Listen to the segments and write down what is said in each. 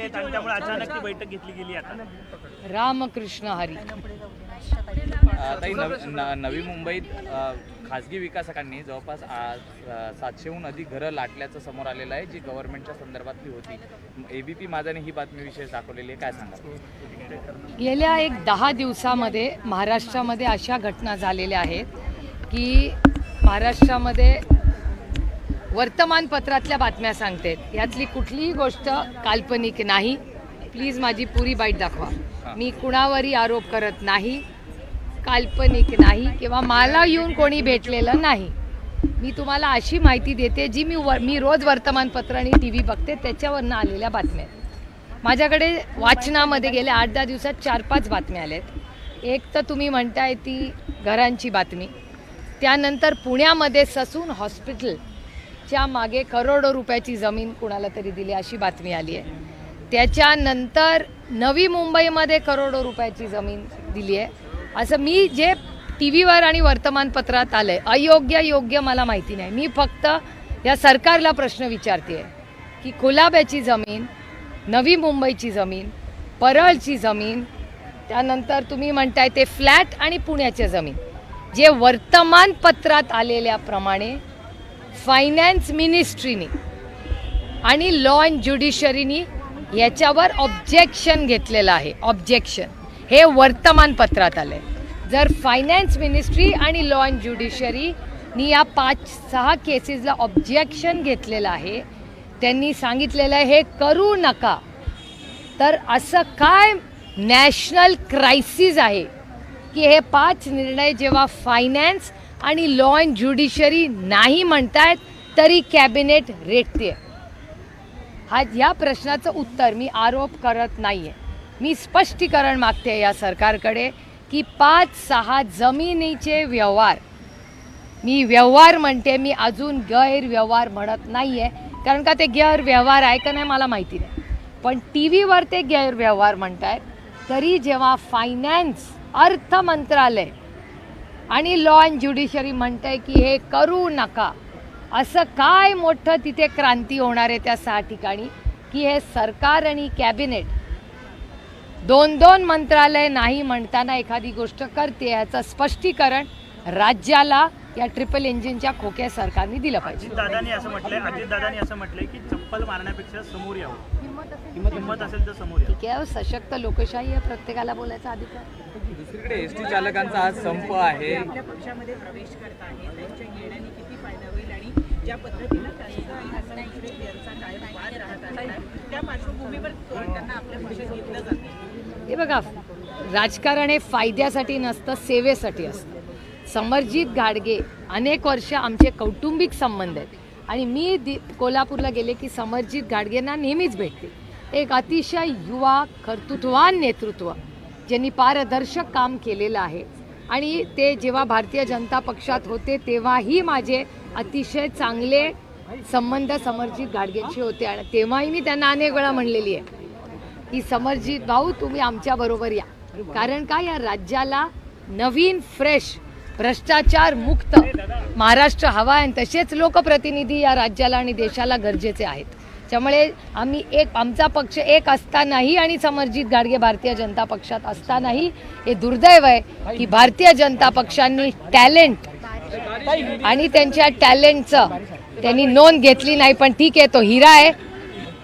आहेत आणि त्यामुळे अचानक ती बैठक घेतली गेली आता. रामकृष्ण हरी. ताई नव न- नवी मुंबईत अ, खासगी विकासकांनी जवळपास आ- सातशेहून अधिक घरं लाटल्याचं समोर आलेलं आहे जी गव्हर्नमेंटच्या संदर्भातली होती. एबीपी माझाने ही बातमी विशेष दाखवलेली आहे. काय सांगा गेल्या एक दहा दिवसामध्ये महाराष्ट्रामध्ये अशा घटना झालेल्या आहेत की महाराष्ट्रामध्ये वर्तमानपत्रातल्या बातम्या सांगतात यातली कुठलीही गोष्ट काल्पनिक नाही. प्लीज माझी पुरी बाईट दाखवा. मी कुणावरही आरोप करत नाही काल्पनिक नाही किंवा मला येऊन कोणी भेटलेलं नाही. मी तुम्हाला अशी माहिती देते जी मी व मी रोज वर्तमानपत्र आणि टी व्ही बघते त्याच्यावरनं आलेल्या बातम्या. आहेत. माझ्याकडे वाचनामध्ये गेल्या आठ दहा दिवसात चार पाच बातम्या आल्यात एक तर तुम्ही म्हणताय ती घरांची बातमी. त्यानंतर पुण्यामध्ये ससून त्याच्यामागे करोडो रुपयाची जमीन कुणाला तरी दिली अशी बातमी आली आहे. त्याच्यानंतर नवी मुंबईमध्ये करोडो रुपयाची जमीन दिली आहे. असं मी जे टी व्हीवर आणि वर्तमानपत्रात आलं आहे अयोग्य योग्य मला माहिती नाही. मी फक्त या सरकारला प्रश्न विचारते आहे की कोलाब्याची जमीन नवी मुंबईची जमीन परळची जमीन त्यानंतर तुम्ही म्हणताय ते फ्लॅट आणि पुण्याच्या जमीन. जे वर्तमानपत्रात आलेल्याप्रमाणे फायनान्स मिनिस्ट्रीनी आणि लॉ अँड ज्युडिशरीनी याच्यावर ऑब्जेक्शन घेतलेलं आहे. ऑब्जेक्शन हे वर्तमानपत्रात आलं आहे जर फायनान्स मिनिस्ट्री आणि लॉ अँड ज्युडिशरीनी या पाच सहा केसेसला ऑब्जेक्शन घेतलेलं आहे त्यांनी सांगितलेलं आहे हे करू नका. तर असं काय नॅशनल क्रायसिस आहे की हे पाच निर्णय जेव्हा फायनान्स आणि लॉ अँड ज्युडिशरी नाही म्हणतायत तरी कॅबिनेट रेटते हा या प्रश्नाचं उत्तर मी आरोप करत नाही आहे मी स्पष्टीकरण मागते या सरकारकडे की पाच सहा जमिनीचे व्यवहार. मी व्यवहार म्हणते मी अजून गैरव्यवहार म्हणत नाही आहे कारण का ते गैरव्यवहार आहे का नाही मला माहिती नाही. पण टी व्हीवर ते गैरव्यवहार म्हणत आहेत तरी जेव्हा फायनान्स अर्थ मंत्रालय आणि लॉ अँड ज्युडिशरी म्हणतंय की हे करू नका. असं काय मोठं तिथे क्रांती होणार आहे त्या सहा ठिकाणी? की हे सरकार आणि कॅबिनेट दोन दोन मंत्रालय नाही म्हणताना एखादी गोष्ट करते याचं स्पष्टीकरण राज्याला या ट्रिपल इंजिनच्या खोक्या सरकारने दिलं पाहिजे. दादानी असं म्हटलंय अजित दादानी असं म्हटलंय की चप्पल मारण्यापेक्षा समोर यावं. हिंमत असेल तर समोर यावं ठीक आहे सशक्त लोकशाही आहे प्रत्येकाला बोलायचा अधिकार. दुसरीकडे एस टी चालकांचा आज संप आहे. आपल्या पक्षामध्ये प्रवेश करत आहे त्यांच्या येण्याने किती फायदा होईल आणि ज्या पद्धतीनं त्यांचा आणि हसन मुश्रीफ यांचा कायम वाद राहत आलेला आहे त्या पार्श्वभूमीवर त्यांना आपल्या पक्षात घेतलं जातं. हे बघा राजकारण हे फायद्यासाठी नसतं सेवेसाठी असतं. समरजित गाडगे अनेक वर्ष आमचे कौटुंबिक संबंध आहेत. आणि मी दि कोल्हापूरला गेले की समरजित गाडगेंना नेहमीच भेटते. एक अतिशय युवा कर्तृत्वान नेतृत्व ज्यांनी पारदर्शक काम केलेलं आहे. आणि ते जेव्हा भारतीय जनता पक्षात होते तेव्हाही माझे अतिशय चांगले संबंध समरजित गाडगेंशी होते आणि तेव्हाही मी त्यांना अनेक वेळा म्हणलेली आहे की समरजित भाऊ तुम्ही आमच्याबरोबर या. कारण का? या राज्याला नवीन फ्रेश भ्रष्टाचार मुक्त. महाराष्ट्र हवा आहे आणि तसेच लोकप्रतिनिधी या राज्याला आणि देशाला गरजेचे आहेत. त्यामुळे आम्ही एक आमचा पक्ष एक असतानाही आणि समरजित गाडगे भारतीय जनता पक्षात असतानाही हे दुर्दैव आहे की भारतीय जनता पक्षांनी टॅलेंट आणि त्यांच्या टॅलेंटचं त्यांनी नोंद घेतली नाही पण ठीक आहे तो हिरा आहे.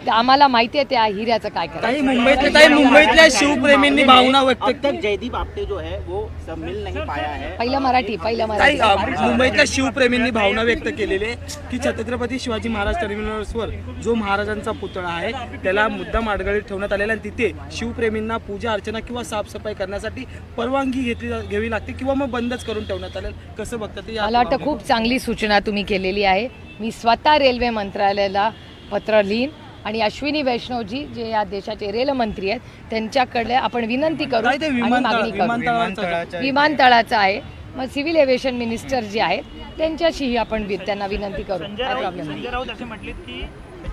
आम्हाला माहिती आहे त्या हिऱ्याचं काय करायचं. काही मुंबईतल्या काही मुंबईतल्या शिवप्रेमींनी भावना व्यक्त अब तक जयदीप आपटे जो है वो सब मिल नहीं पाया है पहिलं मराठी पहिलं मराठी. अ, मुंबईतल्या शिवप्रेमींनी भावना व्यक्त केलेली आहे की छत्रपती शिवाजी महाराज टर्मिनल्सवर जो महाराजांचा पुतळा आहे त्याला मुद्दाम आडगळीत ठेवण्यात आलेला आहे. आणि तिथे शिवप्रेमींना पूजा अर्चना किंवा साफसफाई करण्यासाठी परवानगी घेतली जा- घ्यावी लागते किंवा मग बंदच करून ठेवण्यात आले कसं बघतात ते या मला वाटतं खूप चांगली सूचना तुम्ही केलेली आहे. मी स्वतः रेल्वे मंत्रालयाला पत्र लिहीन. आणि अश्विनी वैष्णवजी जे या देशाचे रेलमंत्री आहेत त्यांच्याकडे आपण विनंती करू आणि मागणी करू. विमानतळाचं विमानतळाचं आहे. मग सिव्हिल एव्हिएशन मिनिस्टर जे आहेत त्यांच्याशीही आपण त्यांना विनंती करू. संजय राऊत असे की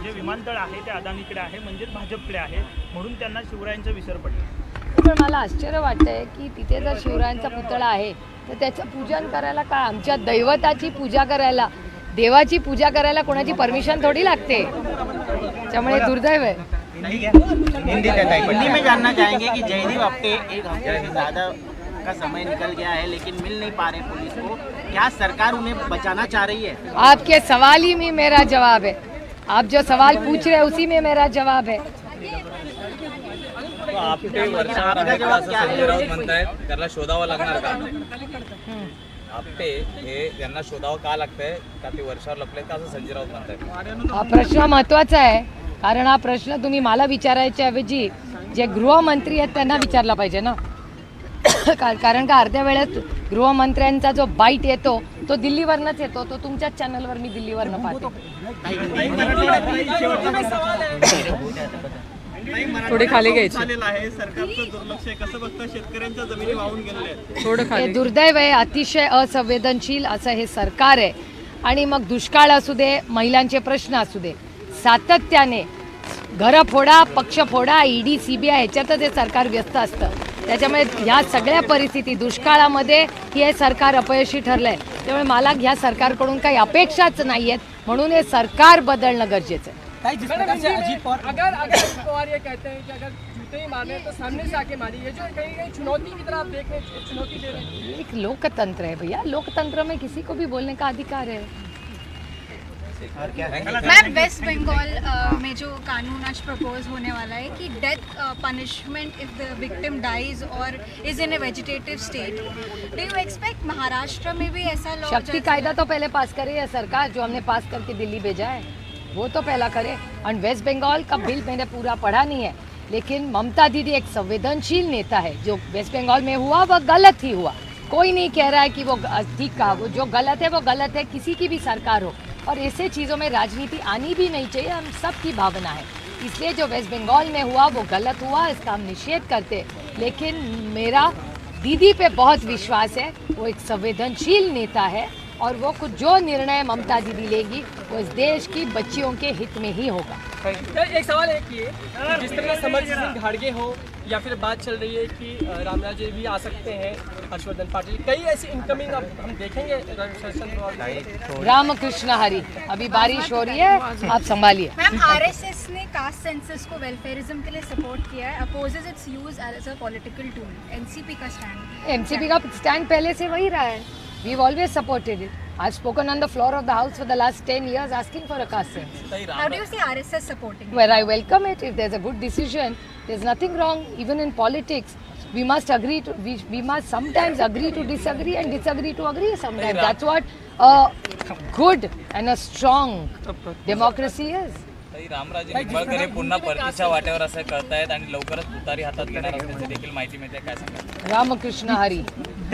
जे विमानतळ आहे ते अदानीकडे आहे म्हणजेच भाजपकडे आहे म्हणून त्यांना शिवरायांचा विसर पडला. पण मला आश्चर्य वाटतंय की तिथे जर शिवरायांचा पुतळा आहे तर त्याचं पूजन करायला काय आमच्या दैवताची पूजा करायला देवाची पूजा करायला कोणाची परमिशन थोडी लागते. त्यामुळे दुर्दैव आहे. हिंदी में जानना चाहेंगे कि जयदीप आपटे एक हफ्ते से ज्यादा का समय निकल गया है लेकिन मिल नहीं पा रहे पुलिस को। क्या सरकार उन्हें बचाना चाह रही है? आपके सवाल ही में मेरा जवाब है। आप जो सवाल पूछ रहे हैं उसी में मेरा जवाब है। आपटे वर्षावर आहे का असं संजय राऊत म्हणतायत त्याला शोधावं लागणार का? आपटे हे त्यांना शोधावं का लागतंय का ते वर्षावर लपले का असं संजय राऊत हा प्रश्न महत्त्वाचा आहे कारण हा प्रश्न तुम्ही मला विचारायच्या ऐवजी जे गृहमंत्री आहेत त्यांना विचारला पाहिजे ना कारण का अर्ध्या वेळेत गृहमंत्र्यांचा जो बाईट येतो तो दिल्लीवरनच येतो तो तुमच्याच चॅनलवर मी दिल्लीवरनं पाहते थोडे खाली घ्यायचे. आहे सरकारचं दुर्लक्ष आहे. कसं बघता शेतकऱ्यांच्या जमिनी वाहून गेलेल्या आहेत. थोडं हे खाली दुर्दैव आहे अतिशय असंवेदनशील असं हे सरकार आहे. आणि मग दुष्काळ असू दे महिलांचे प्रश्न असू दे सातत्याने घरं फोडा पक्ष फोडा ईडी सीबीआय ह्याच्यातच हे सरकार व्यस्त असतं. त्याच्यामुळे ह्या सगळ्या परिस्थिती दुष्काळामध्ये हे सरकार अपयशी ठरलंय. त्यामुळे मला ह्या सरकारकडून काही अपेक्षाच नाही आहेत म्हणून हे सरकार बदलणं गरजेचं आहे. अगर अगर पवार ये कहते हैं कि अगर जूते ही मारने तो सामने से आके मारिए। ये जो कहीं कहीं चुनौती की तरह आप देख रहे हैं चुनौती दे रहे हैं। एक लोकतंत्र है भैया। लोकतंत्र में किसी को भी बोलने का अधिकार है। मैम वेस्ट बंगाल में जो कानून आज प्रपोज होने वाला है कि death punishment if the victim dies और is in a vegetative state do you expect Maharashtra में भी ऐसा लॉ शक्ति कायदा तो पहले पास करे ये सरकार जो हमने पास करके दिल्ली भेजा है। वो तो पहला करे। और वेस्ट बंगाल का बिल मैंने पूरा पढ़ा नहीं है। लेकिन ममता दीदी एक संवेदनशील नेता है, जो वेस्ट बंगाल में हुआ, वह गलत ही हुआ। कोई नहीं कह रहा है कि वो ठीक कहा। वो जो गलत है, वो गलत है। किसी की भी सरकार हो। और ऐसे चीज़ों में राजनीति आनी भी नहीं चाहिए। हम सबकी भावना है। इसलिए जो वेस्ट बंगाल में हुआ, वो गलत हुआ। इसका हम निषेध करते लेकिन मेरा दीदी पे बहुत विश्वास है। वो एक संवेदनशील नेता है। और वो कुछ जो निर्णय ममता दीदी लेगी वो इस देश की बच्चियों के हित में ही होगा। एक सवाल है कि कि जिस तरह समर सिंह घाड़गे हो या फिर बात चल रही है कि रामराज जी भी आ सकते हैं हर्षवर्धन पाटिल कई ऐसी इनकमिंग अब हम देखेंगे रामकृष्ण हरी अभी बारिश हो रही है आप संभालिए। मैम आरएसएस ने कास्ट सेंसस को वेलफेयरिज्म के लिए सपोर्ट किया है opposes its use as a political tool NCP का स्टैंड एमसीपी का स्टैंड पहले से वही रहा है। We always supported it I spoken on the floor of the house for the last ten years asking for a caste census how do you see RSS supporting where I welcome it. If there's a good decision, there's nothing wrong. Even in politics, we must agree to we, we must sometimes agree to disagree and disagree to agree sometimes. That's what a good and a strong democracy is. तरी रामराजे निंबाळकर हे पुन्हा परतीच्या वाट्यावर असं कळतायत आणि लवकरच तुतारी हातात घेणार असल्याची देखील माहिती मिळते काय सांगा Ramakrishna Hari.